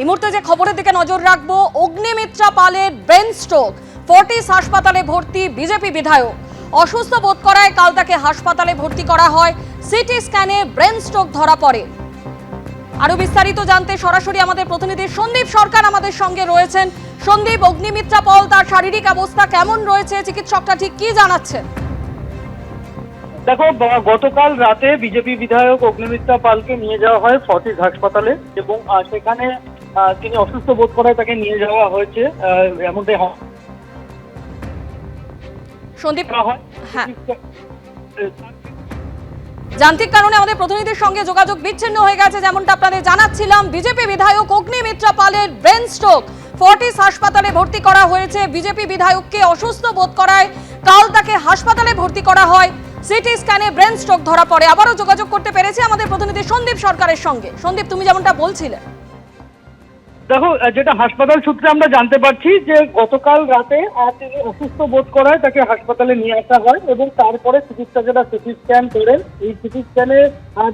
এই মুহূর্তে যে খবরের দিকে নজর রাখব, অগ্নিমিত্রা পালের ব্রেন স্ট্রোক ফোর্টিস হাসপাতালে ভর্তি বিজেপি বিধায়ক। অসুস্থ বোধ করায় কাল তাকে হাসপাতালে ভর্তি করা হয়। সিটি স্ক্যানে ব্রেন স্ট্রোক ধরা পড়ে। আরও বিস্তারিত জানতে সরাসরি আমাদের প্রতিনিধি সন্দীপ সরকার আমাদের সঙ্গে রয়েছেন। সন্দীপ, অগ্নিমিত্রা পল, তার শারীরিক অবস্থা কেমন রয়েছে? চিকিৎসকটা ঠিক কি জানাচ্ছেন? দেখো গতকাল রাতে বিজেপি বিধায়ক অগ্নিমিত্রা পালকে নিয়ে যাওয়া হয় ফর্টিস হাসপাতালে এবং সেখানে তিনি অসুস্থ বোধ করায় তাকে নিয়ে যাওয়া হয়েছে এমনটাই সন্দীপ হ্যাঁ। যান্ত্রিক কারণে আমাদের প্রতিনিধির সঙ্গে যোগাযোগ বিচ্ছিন্ন হয়ে গেছে যেমনটা আপনাদের জানাচ্ছিলাম। বিজেপি বিধায়ক অগ্নিমিত্রা পালের ব্রেন স্ট্রোক ফোর্টিস হাসপাতালে ভর্তি করা হয়েছে। বিজেপি বিধায়ককে অসুস্থ বোধ করায় কাল তাকে হাসপাতালে ভর্তি করা হয়। সিটি স্ক্যানে ব্রেন স্ট্রোক ধরা পড়ে। আবারও যোগাযোগ করতে পেরেছি আমাদের প্রতিনিধি সন্দীপ সরকারের সঙ্গে। সন্দীপ তুমি যেমনটা বলছিলে। দেখো যেটা হাসপাতাল সূত্রে আমরা জানতে পারছি যে গতকাল রাতে আহ, তিনি অসুস্থ বোধ করায় তাকে হাসপাতালে নিয়ে আসা হয় এবং তারপরে চিকিৎসকেরা সিটি স্ক্যান করেন। এই সিটি স্ক্যানে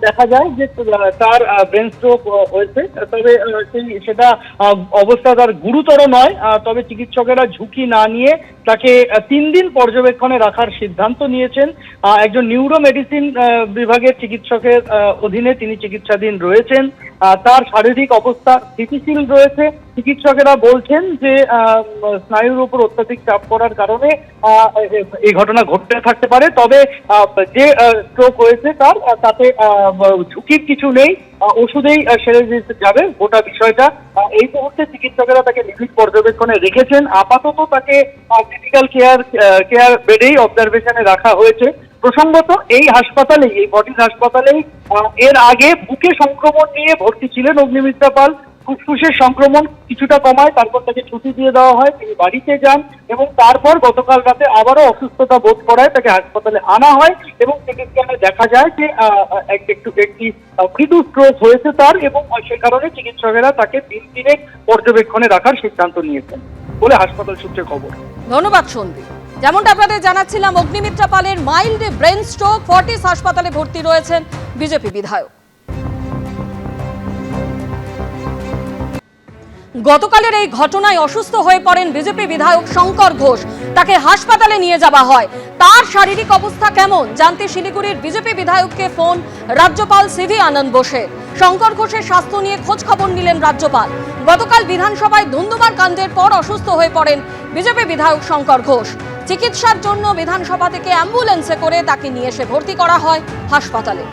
দেখা যায় যে তার ব্রেন স্ট্রোক হয়েছে। তবে সেই সেটা অবস্থা তার গুরুতর নয়। তবে চিকিৎসকেরা ঝুঁকি না নিয়ে তাকে তিন দিন পর্যবেক্ষণে রাখার সিদ্ধান্ত নিয়েছেন। একজন নিউরো মেডিসিন বিভাগের চিকিৎসকের অধীনে তিনি চিকিৎসাধীন রয়েছেন। তার শারীরিক অবস্থা স্থিতিশীল রয়েছে। চিকিৎসকেরা বলছেন যে স্নায়ুর উপর অত্যাধিক চাপ পড়ার কারণে এই ঘটনা ঘটতে থাকতে পারে। তবে যে স্ট্রোক হয়েছে তার তাতে ঝুঁকির কিছু নেই। ওষুধেই সেরে যাবে গোটা বিষয়টা। এই মুহূর্তে চিকিৎসকেরা তাকে নিবিড় পর্যবেক্ষণে রেখেছেন। আপাতত তাকে ক্রিটিক্যাল কেয়ার কেয়ার বেডেই অবজারভেশনে রাখা হয়েছে। প্রসঙ্গত, এই হাসপাতালেই, এই বটিস হাসপাতালেই এর আগে বুকে সংক্রমণ নিয়ে ভর্তি ছিলেন অগ্নিমিত্রা পাল। ফুসফুসের সংক্রমণ কিছুটা কমায়, তারপর তাকে ছুটি দিয়ে দেওয়া হয়, তিনি বাড়িতে যান এবং তারপর গতকাল রাতে আবারও অসুস্থতা বোধ করায় তাকে হাসপাতালে আনা হয় এবং চিকিৎসায় দেখা যায় যে এক- একটু, একটি মৃদু স্ট্রোক হয়েছে তার এবং সে কারণে চিকিৎসকেরা তাকে দিন দিনে পর্যবেক্ষণে রাখার সিদ্ধান্ত নিয়েছেন বলে হাসপাতাল সূত্রে খবর। ধন্যবাদ সন্দীপ। যেমনটা আপনাদের জানাচ্ছিলাম, অগ্নিমিত্রা পালের মাইল্ড ব্রেন স্ট্রোক, ফর্টিস হাসপাতালে ভর্তি রয়েছেন বিজেপি বিধায়ক। গতকালের এই ঘটনায় অসুস্থ হয়ে পড়েন বিজেপি বিধায়ক শঙ্কর ঘোষ। তাকে হাসপাতালে নিয়ে যাওয়া হয়। তার শারীরিক অবস্থা কেমন? জানতে শিলিগুড়ির বিজেপি বিধায়ককে ফোন, রাজ্যপাল সিভি আনন্দ বোসে। শঙ্কর ঘোষের স্বাস্থ্য নিয়ে খোঁজ খবর নিলেন রাজ্যপাল। গতকাল বিধানসভায় ধুন্ধুমার কাণ্ডের পর অসুস্থ হয়ে পড়েন বিজেপি বিধায়ক শঙ্কর ঘোষ। চিকিৎসার জন্য বিধানসভা থেকে অ্যাম্বুলেন্সে করে তাকে নিয়ে এসে ভর্তি করা হয় হাসপাতালে।